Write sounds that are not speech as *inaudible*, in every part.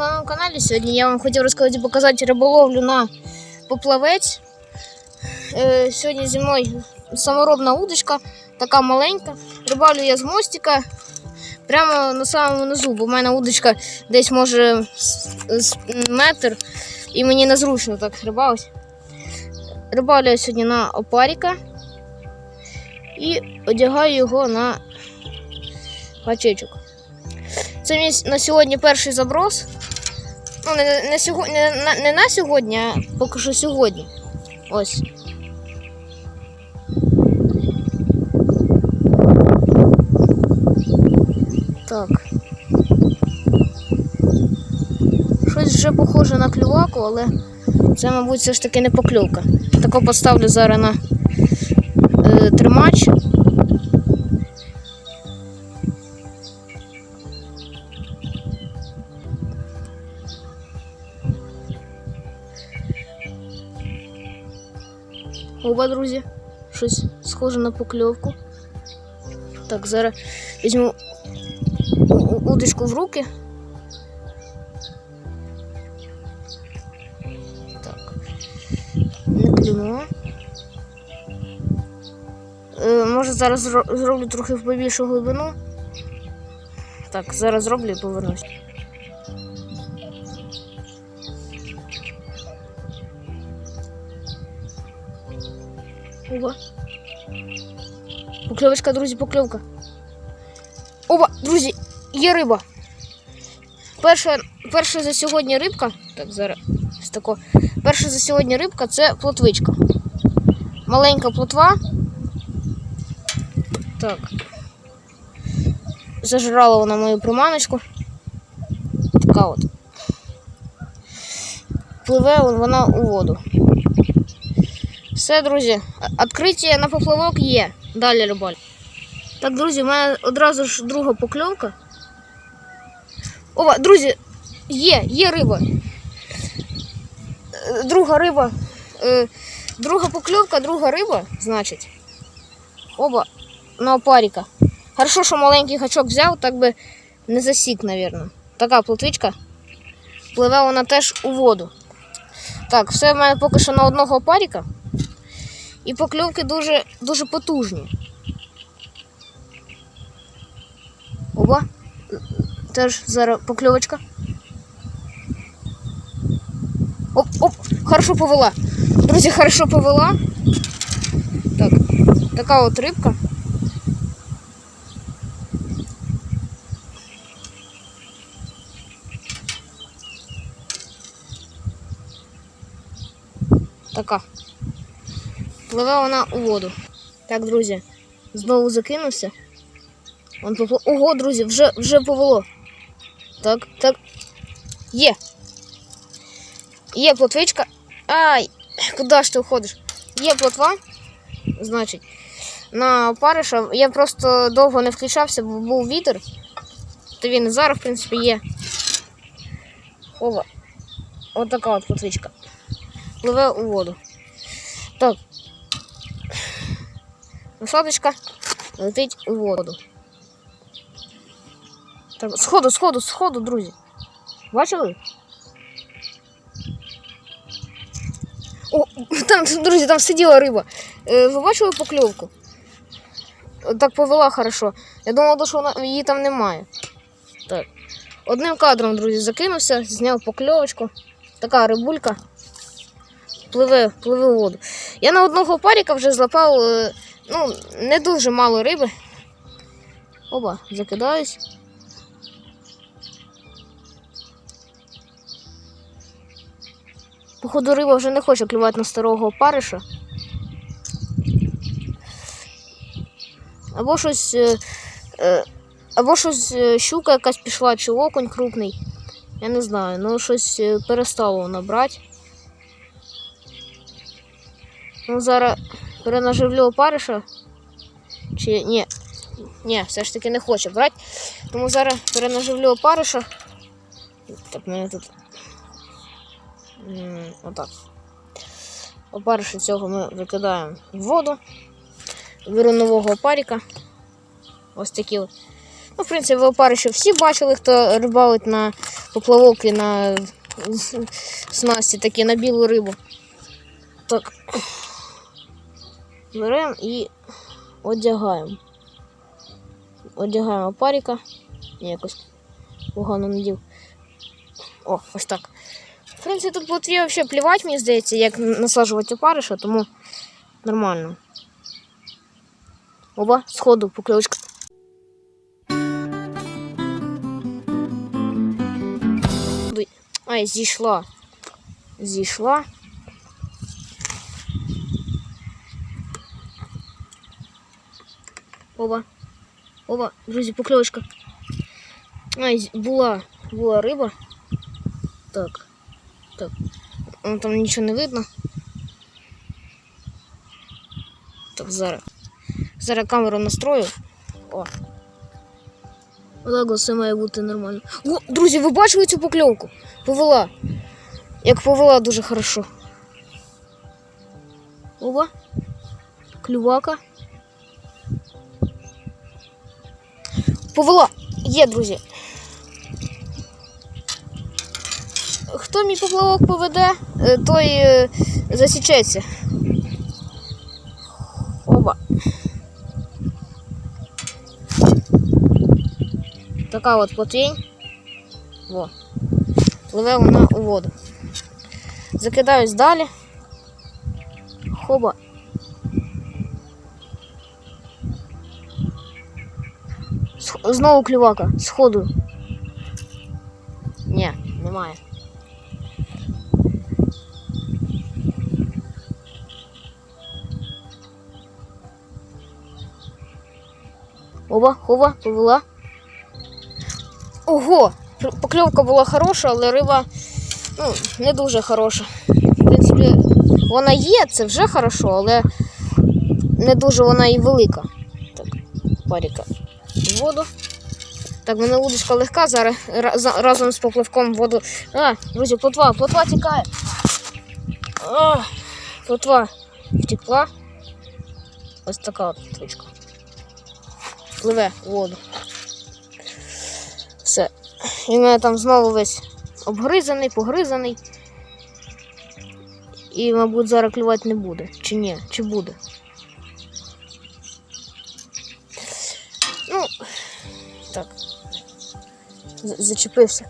каналі. Сьогодні я вам хотів розказати показати риболовлю на поплавець. Е, сьогодні зі мною саморобна удочка, така маленька. Рибалю я з мостика прямо на самому низу, бо в мене удочка десь може метр, і мені незручно так рибалити. Рибалю я сьогодні на опаріка і одягаю його на гачечок. Це мій на сьогодні перший заброс. Ну, не, не, сьогодні, не, не на сьогодні, а поки що сьогодні. Ось. Так. Щось вже похоже на клюваку, але це, мабуть, все ж таки не покльовка. Тако поставлю зараз на е, тримач. Оба, друзі. Щось схоже на покльовку. Так, зараз візьму удочку в руки. Так. Не клюнула. Е, може зараз зроблю трохи в побільшу глибину. Так, зараз зроблю і повернусь. Покльовочка, друзі, покльовка. Оба, друзі, є риба. Перша, перша за сьогодні рибка. Так, зараз тако. Перша за сьогодні рибка це плотвичка. Маленька плотва. Так. Зажрала вона мою приманочку. Така от. Пливе вона у воду. Все, друзі, відкриття на поплавок є. Далі рибаль. Так, друзі, в мене одразу ж друга покльовка. Ова, друзі, є, є риба. Е, Друга риба. Е, Друга покльовка, друга риба, значить. Оба на опаріка. Хорошо, що маленький гачок взяв, так би не засік, навірно. Така плотвичка. Пливе вона теж у воду. Так, все в мене поки що на одного опаріка. І покльовки дуже, дуже потужні. Оба. Теж зараз покльовочка. Оп, оп, хорошо повела. Друзі, хорошо повела. Так, така от рибка. Така. Пливе вона у воду. Так, друзі, знову закинувся. Он попло... Ого, друзі, вже, вже повело. Так, так. Є. Є плотвичка. Ай, куди ж ти уходиш? Є плотва. Значить, на опариша я просто довго не включався, бо був вітер. То він зараз, в принципі, є. Ова. От така от плотвичка. Пливе у воду. Так. Насадочка летить у воду. Так, сходу, сходу, сходу, друзі. Бачили? О, там, друзі, там сиділа риба. Е, ви бачили покльовку? Так повела хорошо. Я думала, що її там немає. Так. Одним кадром, друзі, закинувся, зняв покльовочку. Така рибулька. Пливе, пливе у воду. Я на одного паріка вже злапав е, ну, не дуже мало риби. Оба, закидаюсь. Походу, риба вже не хоче клювати на старого опариша. Або щось. е, е, Або щось е, щука якась пішла, чи окунь крупний. Я не знаю, ну щось перестало воно брати. Ну, зараз перенаживлю опариша. Чи ні. Ні, все ж таки не хоче брати. Тому зараз перенаживлю опариша. Так, мене тут. Отак. Опариша цього ми викидаємо в воду. Беру нового опаріка. Ось такі от. Ну, в принципі, опариші всі бачили, хто рибалить на поплавок і на *laughs* снасті такі на білу рибу. Так. Беремо і одягаємо. Одягаємо опаріка. Я якось погано надів. О, ось так. В принципі, тут плотві взагалі плівати, мені здається, як насаджувати опариша, тому нормально. Оба, сходу, покльовочка. Дуй. Ай, зійшла. Зійшла. Оба. Оба, друзі, покльовочка. Ай, була, була риба. Так. Так. Там нічого не видно. Так, зараз. Зараз камеру настрою. О. Отак все має бути нормально. О, друзі, ви бачили цю покльовку? Повела. Як повела дуже хорошо. Оба. Клювака. Повела. Є, друзі. Хто мій поплавок поведе, е, той е, засічеться. Оба. Така от плотвінь. Во. Пливе вона у воду. Закидаюсь далі. Хоба. Знову клювака. Сходу. Ні, немає. Оба, хова, повела. Ого! Покльовка була хороша, але риба ну, не дуже хороша. В принципі, вона є, це вже хорошо, але не дуже вона і велика. Так, паріка воду. Так, в мене удочка легка, зараз разом з поплавком в воду. А, друзі, плотва, плотва тікає. А, плотва втекла. Ось така от точка. Пливе в воду. Все. І в мене там знову весь обгризаний, погризаний. І, мабуть, зараз клювати не буде. Чи ні? Чи буде? Так. Зачепився.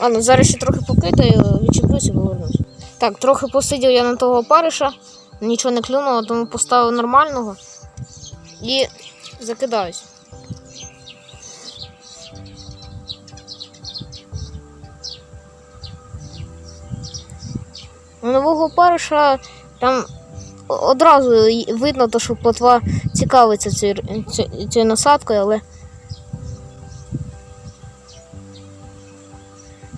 Ладно, зараз ще трохи покидаю, відчеплюся і повернусь. Так, трохи посидів я на того опариша, нічого не клюнуло, тому поставив нормального і закидаюсь. У нового париша там одразу видно, що плотва цікавиться цією насадкою, але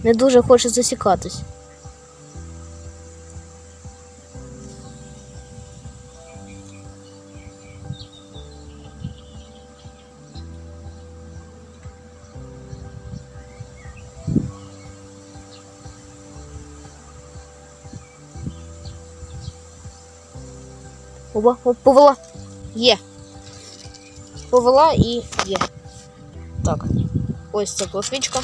не дуже хоче засікатись. Оба, повела. Є. Повела і є. Так. Ось ця плотвичка.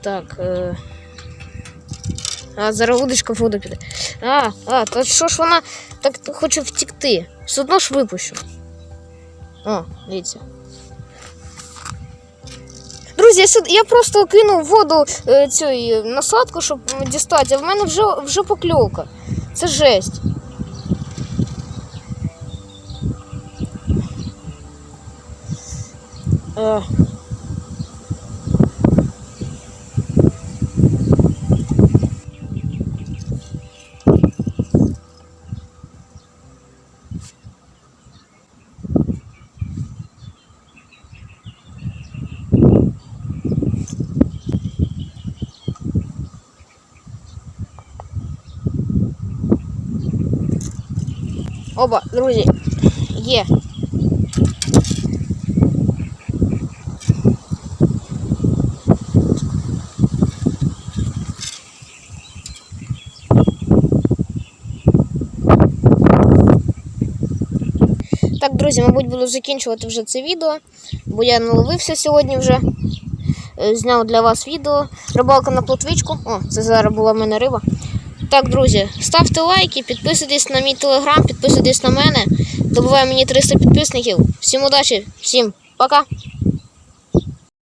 Так. Е... А, зараз удочка в воду піде. А, а, то що ж вона так хоче втікти? Все одно ж випущу. О, дивіться. Друзі, я, сюди, я просто кинув воду е, цю насадку, щоб дістати, а в мене вже, вже покльовка. Це жесть. Е. Оба, друзі, є. Так, друзі, мабуть, буду закінчувати вже це відео, бо я наловився сьогодні вже. Е, Зняв для вас відео. Рибалка на плотвичку. О, це зараз була в мене риба. Так, друзі, ставте лайки, підписуйтесь на мій телеграм, підписуйтесь на мене. Добуває мені 300 підписників. Всім удачі, всім пока!